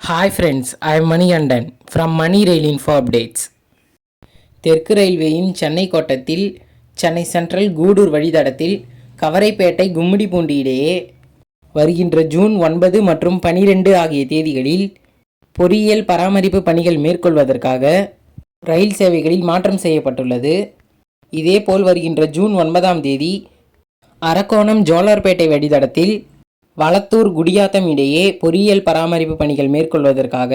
Hi friends I am Manikandan from Mani rail info updates தெற்கு ரயில்வேயின் சென்னை கோட்டத்தில் Chennai central Gudur வழித்தடத்தில் கவரைப்பேட்டை கும்மிடிப்பூண்டி இடையே வருகின்ற ஜூன் ஒன்பது மற்றும் பனிரெண்டு ஆகிய தேதிகளில் பொறியியல் பராமரிப்பு பணிகள் மேற்கொள்வதற்காக ரயில் சேவைகளில் மாற்றம் செய்யப்பட்டுள்ளது. இதேபோல் வருகின்ற ஜூன் ஒன்பதாம் தேதி அரக்கோணம் ஜோலார்பேட்டை வழித்தடத்தில் வளத்தூர் குடியாத்தம் இடையே பொறியியல் பராமரிப்பு பணிகள் மேற்கொள்வதற்காக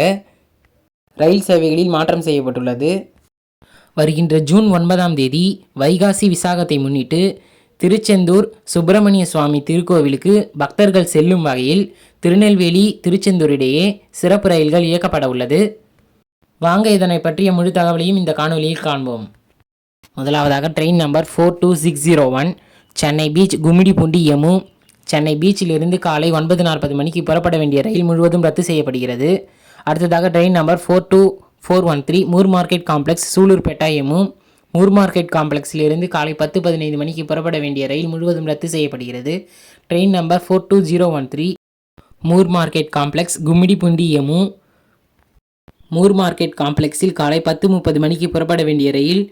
ரயில் சேவைகளில் மாற்றம் செய்யப்பட்டுள்ளது. வருகின்ற ஜூன் ஒன்பதாம் தேதி வைகாசி விசாகத்தை முன்னிட்டு திருச்செந்தூர் சுப்பிரமணிய சுவாமி திருக்கோவிலுக்கு பக்தர்கள் செல்லும் வகையில் திருநெல்வேலி திருச்செந்தூர் இடையே சிறப்பு ரயில்கள் இயக்கப்பட உள்ளது. வாங்க இதனை பற்றிய முழு தகவலையும் இந்த காணொலியில் காண்போம். முதலாவதாக train number four two six zero one Chennai Beach Gummidipoondi EMU Chennai பீச்சிலிருந்து காலை ஒன்பது நாற்பது மணிக்கு புறப்பட வேண்டிய ரயில் முழுவதும் ரத்து செய்யப்படுகிறது. அடுத்ததாக train number four two four one three Moore Market Complex Sullurpeta EMU Moore Market காம்ப்ளெக்ஸிலிருந்து காலை பத்து பதினைந்து மணிக்கு புறப்பட வேண்டிய ரயில் முழுவதும் ரத்து செய்யப்படுகிறது. Train number four two zero one three Moore Market Complex Gummidipoondi EMU Moore Market காம்ப்ளெக்ஸில் காலை பத்து முப்பது மணிக்கு புறப்பட வேண்டிய ரயில்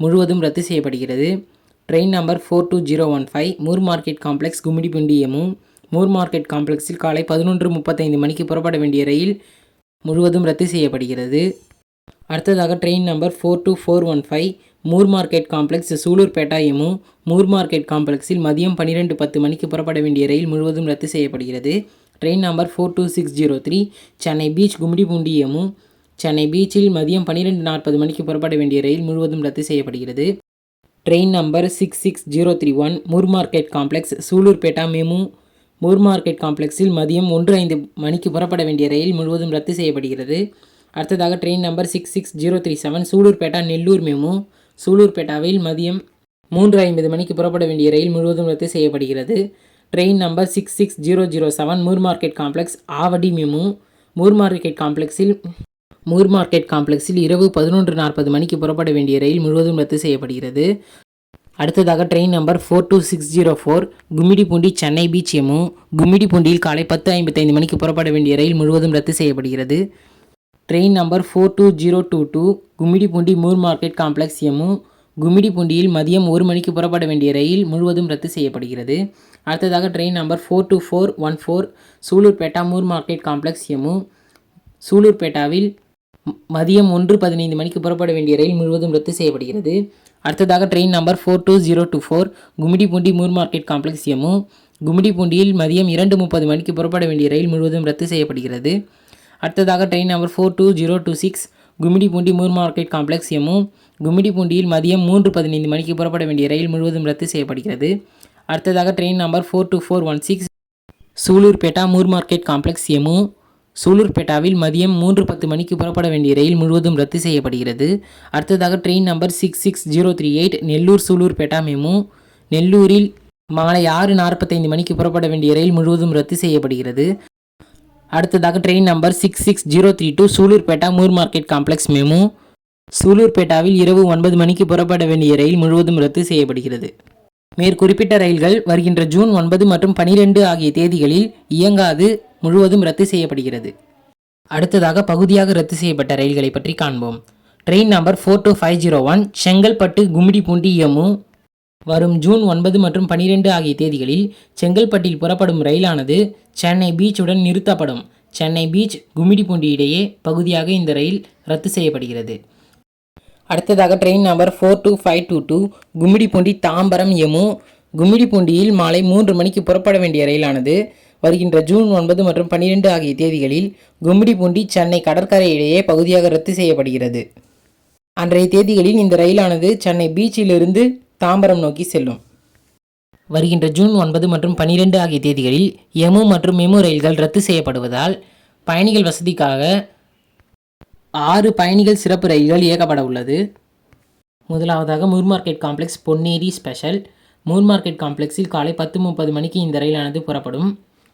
முழுவதும் ரத்து செய்யப்படுகிறது. Train number four two zero one five Moore Market Complex Gummidipoondi Moore Market காம்ப்ளெக்ஸில் காலை பதினொன்று முப்பத்தைந்து மணிக்கு புறப்பட வேண்டிய ரயில் முழுவதும் ரத்து செய்யப்படுகிறது. அடுத்ததாக train number four two four one five Moore Market Complex Sullurpeta EMU Moore Market காம்ப்ளெக்ஸில் மதியம் பன்னிரெண்டு பத்து மணிக்கு புறப்பட வேண்டிய ரயில் முழுவதும் ரத்து செய்யப்படுகிறது. Train number four two six zero three Chennai Beach Gummidipoondi EMU Chennai பீச்சில் மதியம் பன்னிரெண்டு நாற்பது மணிக்கு புறப்பட வேண்டிய ரயில் முழுவதும் ரத்து செய்யப்படுகிறது. Train number six six zero three one Moore Market Complex Sullurpeta MEMU. Moore Market காம்ப்ளெக்ஸில் மதியம் ஒன்று ஐந்து மணிக்கு புறப்பட வேண்டிய ரயில் முழுவதும் ரத்து செய்யப்படுகிறது. அடுத்ததாக train number six six zero three seven Sullurpeta Nellore MEMU. சூலூர்பேட்டாவில் மதியம் மூன்று ஐம்பது மணிக்கு புறப்பட வேண்டிய ரயில் முழுவதும் ரத்து செய்யப்படுகிறது. Train number six six zero zero seven Moore Market Complex Avadi MEMU. Moore Market காம்ப்ளெக்ஸில் Moore market காம்ப்ளெக்ஸில் இரவு பதினொன்று நாற்பது மணிக்கு புறப்பட வேண்டிய ரயில் முழுவதும் ரத்து செய்யப்படுகிறது. அடுத்ததாக train number four two six zero four Gummidipoondi Chennai Beach EMU கும்மிடிப்பூண்டியில் காலை பத்து ஐம்பத்தைந்து மணிக்கு புறப்பட வேண்டிய ரயில் முழுவதும் ரத்து செய்யப்படுகிறது. Train number four two zero two two Gummidipoondi Moore Market Complex EMU கும்மிடிப்பூண்டியில் மதியம் ஒரு மணிக்கு புறப்பட வேண்டிய ரயில் முழுவதும் ரத்து செய்யப்படுகிறது. அடுத்ததாக train number four two four one four Sullurpeta Moore Market Complex EMU சூலூர்பேட்டாவில் மதியம் ஒன்று பதினைந்து மணிக்கு புறப்பட வேண்டிய ரயில் முழுவதும் ரத்து செய்யப்படுகிறது. அடுத்ததாக train number four two zero two four Gummidipoondi Moore Market Complex EMU கும்மிடிப்பூண்டியில் மதியம் இரண்டு முப்பது மணிக்கு புறப்பட வேண்டிய ரயில் முழுவதும் ரத்து செய்யப்படுகிறது. அடுத்ததாக train number four two zero two six Gummidipoondi Moore Market Complex EMU கும்மிடிப்பூண்டியில் மதியம் மூன்று பதினைந்து மணிக்கு புறப்பட வேண்டிய ரயில் முழுவதும் ரத்து செய்யப்படுகிறது. அடுத்ததாக train number four two four one six Sullurpeta Moore Market Complex EMU சூலூர்பேட்டாவில் மதியம் மூன்று பத்து மணிக்கு புறப்பட வேண்டிய ரயில் முழுவதும் ரத்து செய்யப்படுகிறது. அடுத்ததாக train number six six zero three eight Nellore Sullurpeta MEMU. நெல்லூரில் மாலை ஆறு நாற்பத்தைந்து மணிக்கு புறப்பட வேண்டிய ரயில் முழுவதும் ரத்து செய்யப்படுகிறது. அடுத்ததாக train number six six zero three two Sullurpeta Moore Market Complex MEMU. சூலூர்பேட்டாவில் இரவு ஒன்பது மணிக்கு புறப்பட வேண்டிய ரயில் முழுவதும் ரத்து செய்யப்படுகிறது. மேற்குறிப்பிட்ட ரயில்கள் வருகின்ற ஜூன் ஒன்பது மற்றும் பனிரெண்டு ஆகிய தேதிகளில் இயங்காது முழுவதும் ரத்து செய்யப்படுகிறது. அடுத்ததாக பகுதியாக ரத்து செய்யப்பட்ட ரயில்களை பற்றி காண்போம். Train number four two five zero one Chengalpattu Gummidipoondi EMU வரும் ஜூன் ஒன்பது மற்றும் பனிரெண்டு ஆகிய தேதிகளில் செங்கல்பட்டில் புறப்படும் ரயிலானது சென்னை பீச்சுடன் நிறுத்தப்படும். சென்னை பீச் கும்மிடிப்பூண்டி இடையே பகுதியாக இந்த ரயில் ரத்து செய்யப்படுகிறது. அடுத்ததாக train number four two five two two Gummidipoondi Tambaram EMU. கும்மிடிப்பூண்டியில் மாலை மூன்று மணிக்கு புறப்பட வேண்டிய ரயிலானது வருகின்ற ஜூன் ஒன்பது மற்றும் பன்னிரெண்டு ஆகிய தேதிகளில் கும்மிடிப்பூண்டி சென்னை கடற்கரை இடையே பகுதியாக ரத்து செய்யப்படுகிறது. அன்றைய தேதிகளில் இந்த ரயிலானது சென்னை பீச்சிலிருந்து தாம்பரம் நோக்கி செல்லும். வருகின்ற ஜூன் ஒன்பது மற்றும் பன்னிரெண்டு ஆகிய தேதிகளில் எமு மற்றும் மெமு ரயில்கள் ரத்து செய்யப்படுவதால் பயணிகள் வசதிக்காக ஆறு பயணிகள் சிறப்பு ரயில்கள் இயக்கப்பட உள்ளது. முதலாவதாக Moore market complex Ponneri special Moore market காம்ப்ளெக்ஸில் காலை பத்து முப்பது மணிக்கு இந்த ரயிலானது புறப்படும்.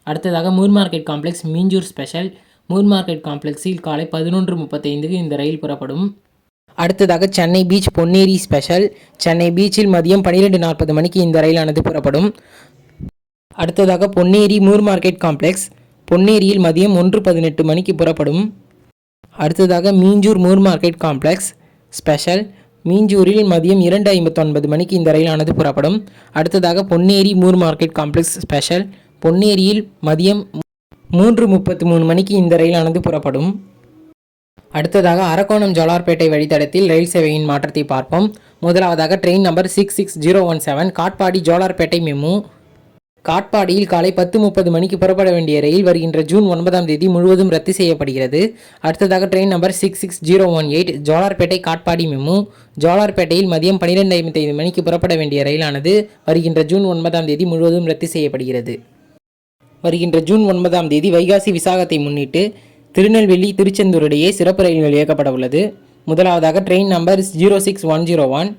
அடுத்ததாக Moore market complex Minjur special Moore market காம்ப்ளெக்ஸில் காலை பதினொன்று முப்பத்தைந்துக்கு இந்த ரயில் புறப்படும். அடுத்ததாக சென்னை பீச் பொன்னேரி ஸ்பெஷல் சென்னை பீச்சில் மதியம் பன்னிரெண்டு நாற்பது மணிக்கு இந்த ரயிலானது புறப்படும். அடுத்ததாக பொன்னேரி மூர் மார்க்கெட் காம்ப்ளெக்ஸ் பொன்னேரியில் மதியம் ஒன்று பதினெட்டு மணிக்கு புறப்படும். அடுத்ததாக Minjur Moore Market Complex special. மீஞ்சூரில் மதியம் இரண்டு ஐம்பத்தொன்பது மணிக்கு இந்த ரயிலானது புறப்படும். அடுத்ததாக Ponneri Moore market complex special. பொன்னேரியில் மதியம் மூன்று முப்பத்து மூணு மணிக்கு இந்த ரயிலானது புறப்படும். அடுத்ததாக அரக்கோணம் ஜோலார்பேட்டை வழித்தடத்தில் ரயில் சேவையின் மாற்றத்தை பார்ப்போம். முதலாவதாக train number six six zero one seven Katpadi Jolarpettai MEMU காட்பாடியில் காலை பத்து முப்பது மணிக்கு புறப்பட வேண்டிய ரயில் வருகின்ற ஜூன் ஒன்பதாம் தேதி முழுவதும் ரத்து செய்யப்படுகிறது. அடுத்ததாக train number six six zero one eight Jolarpettai Katpadi MEMU. ஜோலார்பேட்டையில் மதியம் பன்னிரெண்டு ஐம்பத்தைந்து மணிக்கு புறப்பட வேண்டிய ரயிலானது வருகின்ற ஜூன் ஒன்பதாம் தேதி முழுவதும் ரத்து செய்யப்படுகிறது. வருகின்ற ஜூன் ஒன்பதாம் தேதி வைகாசி விசாகத்தை முன்னிட்டு திருநெல்வேலி திருச்செந்தூர் இடையே சிறப்பு ரயில்கள் இயக்கப்பட உள்ளது. முதலாவதாக train number zero six one zero one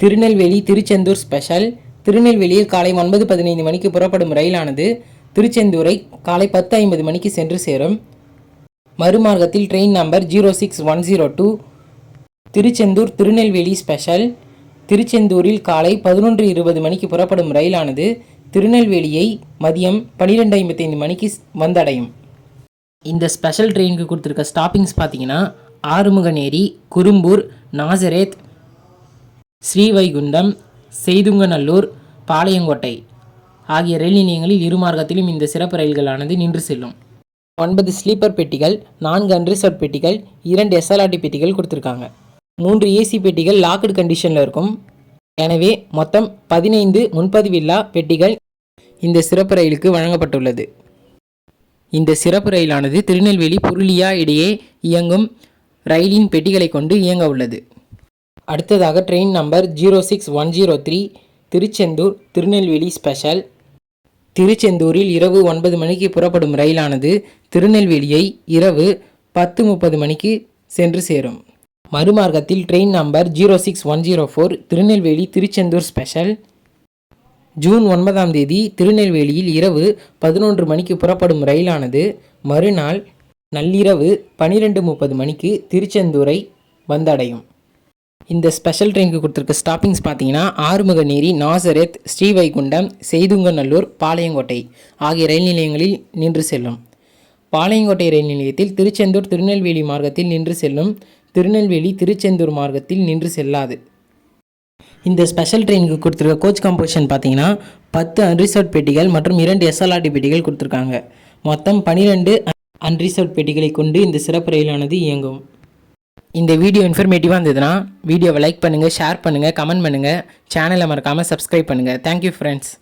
Tirunelveli Tiruchendur special திருநெல்வேலியில் காலை ஒன்பது பதினைந்து மணிக்கு புறப்படும் ரயிலானது திருச்செந்தூரை காலை பத்து ஐம்பது மணிக்கு சென்று சேரும். மறுமார்க்கத்தில் train number zero six one zero two. Tiruchendur Tirunelveli special. திருச்செந்தூரில் காலை பதினொன்று இருபது மணிக்கு புறப்படும் ரயிலானது திருநெல்வேலியை மதியம் பன்னிரெண்டு ஐம்பத்தைந்து மணிக்கு வந்தடையும். இந்த ஸ்பெஷல் ட்ரெயினுக்கு கொடுத்துருக்க ஸ்டாப்பிங்ஸ் பார்த்தீங்கன்னா ஆறுமுகநேரி குறும்பூர் நாசரேத் ஸ்ரீவைகுண்டம் செய்துங்கநல்லூர் பாளையங்கோட்டை ஆகிய ரயில் நிலையங்களில் இரு மார்க்கத்திலும் இந்த சிறப்பு ரயில்களானது நின்று செல்லும். ஒன்பது ஸ்லீப்பர் பெட்டிகள் நான்கு அன்ரிசர்வ் பெட்டிகள் இரண்டு எஸ்எல்ஆர்டி பெட்டிகள் கொடுத்துருக்காங்க. மூன்று ஏசி பெட்டிகள் லாக்டு கண்டிஷனில் இருக்கும். எனவே மொத்தம் பதினைந்து முன்பதிவில்லா பெட்டிகள் இந்த சிறப்பு ரயிலுக்கு வழங்கப்பட்டுள்ளது. இந்த சிறப்பு ரயிலானது திருநெல்வேலி புருளியா இடையே இயங்கும் ரயிலின் பெட்டிகளை கொண்டு இயங்க உள்ளது. அடுத்ததாக train number zero six one zero three Tiruchendur Tirunelveli special திருச்செந்தூரில் இரவு ஒன்பது மணிக்கு புறப்படும் ரயிலானது திருநெல்வேலியை இரவு பத்து முப்பது மணிக்கு சென்று சேரும். மறுமார்க்கத்தில் train number zero six one zero four Tirunelveli Tiruchendur special June ஒன்பதாம் தேதி திருநெல்வேலியில் இரவு பதினொன்று மணிக்கு புறப்படும் ரயிலானது மறுநாள் நள்ளிரவு பன்னிரெண்டு முப்பது மணிக்கு திருச்செந்தூரை வந்தடையும். இந்த ஸ்பெஷல் ட்ரெயினுக்கு கொடுத்துருக்க ஸ்டாப்பிங்ஸ் பார்த்தீங்கன்னா ஆறுமுகநேரி நாசரத் ஸ்ரீவைகுண்டம் செய்துங்கநல்லூர் பாளையங்கோட்டை ஆகிய ரயில் நிலையங்களில் நின்று செல்லும். பாளையங்கோட்டை ரயில் நிலையத்தில் திருச்செந்தூர் திருநெல்வேலி மார்க்கத்தில் நின்று செல்லும். திருநெல்வேலி திருச்செந்தூர் மார்க்கத்தில் நின்று செல்லாது. இந்த ஸ்பெஷல் ட்ரெயினுக்கு கொடுத்துருக்க கோச் கம்போசிஷன் பார்த்தீங்கன்னா பத்து அன்ரிசர்வ் பெட்டிகள் மற்றும் இரண்டு எஸ்எல்ஆர்டி பெட்டிகள் கொடுத்துருக்காங்க. மொத்தம் பன்னிரெண்டு அன்ரிசர்வ் பெட்டிகளை கொண்டு இந்த சிறப்பு ரயிலானது இயங்கும். இந்த வீடியோ இன்ஃபர்மேட்டிவாக இருந்ததுன்னா வீடியோவை லைக் பண்ணுங்கள் ஷேர் பண்ணுங்கள் கமெண்ட் பண்ணுங்கள் சேனலை மறக்காமல் சப்ஸ்கிரைப் பண்ணுங்கள் தேங்க்யூ ஃப்ரெண்ட்ஸ்